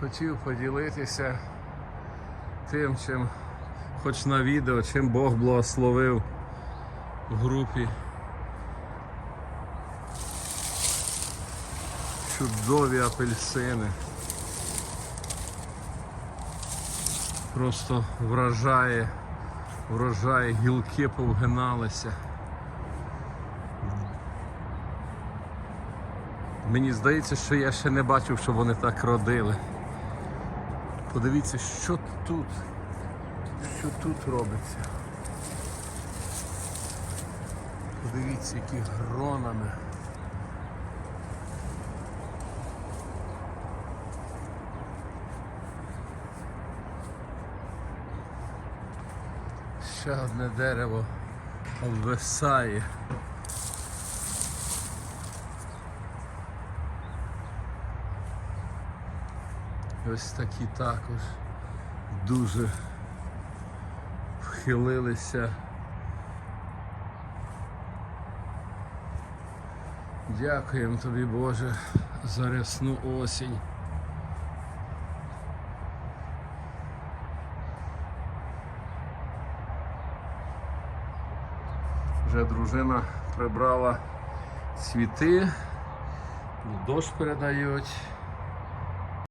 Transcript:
хотів поділитися тим, чим, хоч на відео, чим Бог благословив в групі. Чудові апельсини. Просто вражає, вражає, гілки повгиналися. Мені здається, що я ще не бачив, що вони так родили. Подивіться, що тут, що тут робиться. Подивіться, які гронами. Ще одне дерево обвисає. Ось такі також дуже вхилилися. Дякуємо тобі, Боже, за рясну осінь. Вже дружина прибрала цвіти, дощ передають.